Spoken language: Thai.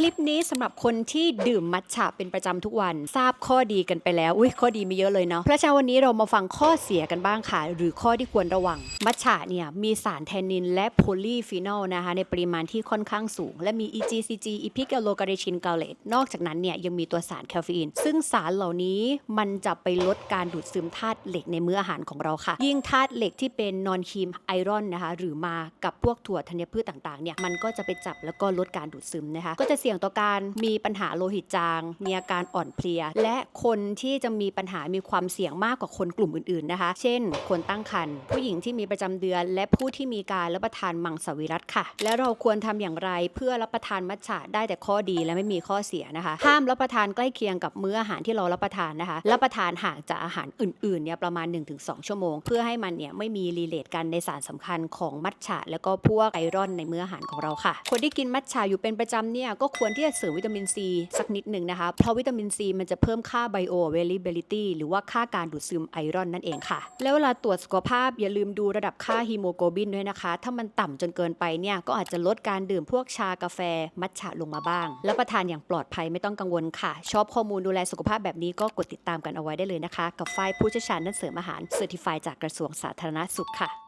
คลิปนี้สำหรับคนที่ดื่มมัทฉะเป็นประจำทุกวัน ทราบข้อดีกันไปแล้ว อุ้ยข้อดีม่เยอะเลยเนาะเพราะฉะนั้นวันนี้เรามาฟังข้อเสียกันบ้างค่ะ หรือข้อที่ควรระวัง มัทฉะเนี่ยมีสารแทนนินและโพลีฟีนอลนะคะ ในปริมาณที่ค่อนข้างสูง และมี EGCG อีพิกโลการิชินกาเลตนอกจากนั้นเนี่ยยังมีตัวสารแคฟอีน ซึ่งสารเหล่านี้มันจะไปลดการดูดซึมธาตุเหล็กในมื้ออาหารของเราค่ะ ยิ่งธาตุเหล็กที่เป็นนอนคีมไอรอนนะคะหรือมากับพวกถั่วธัญพืชต่างๆเนี่ยมันก็จะไปจับแล้วก็ลดการดูดซึมนะคะก็จะสี่ยงต่อการมีปัญหาโลหิตจาง มีอาการอ่อนเพลีย และคนที่จะมีปัญหามีความเสี่ยงมากกว่าคนกลุ่มอื่นๆนะคะ เช่น คนตั้งครรภ์ผู้หญิงที่มีประจำเดือน และผู้ที่มีการรับประทานมังสวิรัตค่ะ และเราควรทำอย่างไรเพื่อรับประทานมัทฉะได้แต่ข้อดีและไม่มีข้อเสียนะคะ ห้ามรับประทานใกล้เคียงกับมื้ออาหารที่เรารับประทานนะคะ รับประทานห่างจากอาหารอื่นๆเนี่ยประมาณ 1-2 ชั่วโมง เพื่อให้มันเนี่ยไม่มีรีเลทกันในสารสำคัญของมัทฉะ แล้วก็พวกไอรอนในมื้ออาหารของเราค่ะ คนที่กินมัทฉะอยู่เป็นประจำเนี่ยก็ควรที่จะเสริมวิตามินซีสักนิดหนึ่งนะคะ เพราะวิตามินซีมันจะเพิ่มค่าไบโอเวลิเบลิตี้หรือว่าค่าการดูดซึมไอรอนนั่นเองค่ะ แล้วเวลาตรวจสุขภาพอย่าลืมดูระดับค่าฮีโมโกลบินด้วยนะคะ ถ้ามันต่ำจนเกินไปเนี่ยก็อาจจะลดการดื่มพวกชากาแฟ มัทฉะลงมาบ้างแล้วประทานอย่างปลอดภัยไม่ต้องกังวลค่ะ ชอบข้อมูลดูแลสุขภาพแบบนี้ก็กดติดตามกันเอาไว้ได้เลยนะคะ กับฝ่ายผู้เชี่ยวชาญด้านเสริมอาหารเซอร์ติฟายจากกระทรวงสาธารณสุขค่ะ